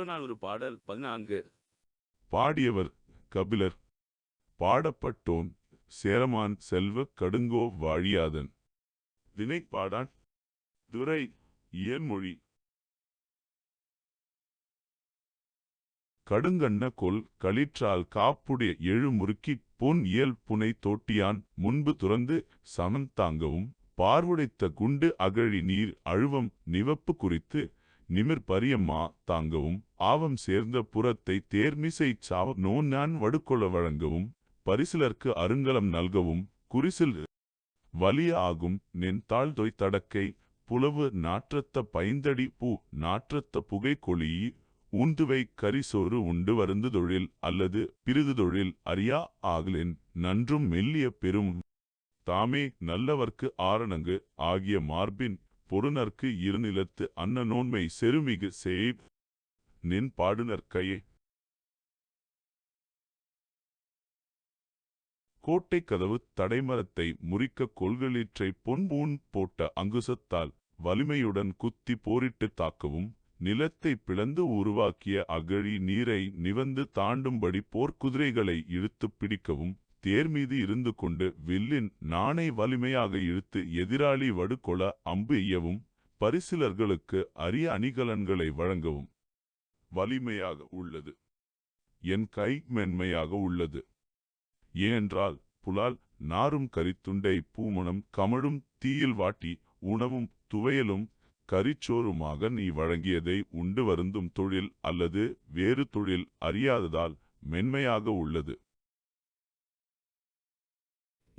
புறநானூறு பாடல் பதினான்கு. பாடியவர் கபிலர். பாடப்பட்டோன் சேரமான் செல்வ கடுங்கோ வாழியாதன். வினைப்பாடான் துரை இயன்மொழி. கடுங்கண்ண கொல் களிற்றால் காப்புடைய எழு முறுக்கி பொன் இயல் புனை தோட்டியான். முன்பு துறந்து சமன் தாங்கவும் பார்வுடைத்த குண்டு அகழி நீர் அழுவம் நிவப்பு குறித்து நிமிர் பரியம்மா தாங்கவும் ஆவம் சேர்ந்த புறத்தை தேர்மிசைச் சாவ நோன்னான் வடுக்கொள வழங்கவும் பரிசிலர்க்கு அருங்கலம் நல்கவும் குறிசில் வலிய ஆகும் நின் தாழ்தொய் தடக்கை புலவு நாற்றத்த பைந்தடி பூ நாற்றத்த புகை கொளி உந்துவை கரிசோறு உண்டு வருந்து தொழில் அல்லது பிரிது தொழில் அறியா ஆகலின் நன்றும் மெல்லிய பெரும் தாமே நல்லவர்க்கு ஆரணங்கு ஆகிய மார்பின் பொருநர்க்கு இருநிலத்து அன்ன நோன்மை செருமிகு செய் நின் பாடுனர் கையே. கோட்டை கதவு தடைமரத்தை முறிக்க கொள்களிற்றை பொன்பூன் போட்ட அங்குசத்தால் வலிமையுடன் குத்தி போரிட்டு தாக்கவும் நிலத்தை பிளந்து உருவாக்கிய அகழி நீரை நிவந்து தாண்டும்படி போர்க்குதிரைகளை இழுத்துப் பிடிக்கவும் தேர்மீது இருந்து கொண்டு வில்லின் நாணை வலிமையாக இழுத்து எதிராளி வடுகொள அம்பு எய்யவும் பரிசிலர்களுக்கு அரிய அணிகலன்களை வழங்கவும் வலிமையாக உள்ளது. என் கை மென்மையாக உள்ளது. ஏனென்றால் புலால் நாரும் கரித்துண்டை பூமணம் கமழும் தீயில் வாட்டி உணவும் துவையலும் கரிச்சோறுமாக நீ வழங்கியதை உண்டு வருந்தும் தொழில் அல்லது வேறு தொழில் அறியாததால் மென்மையாக உள்ளது.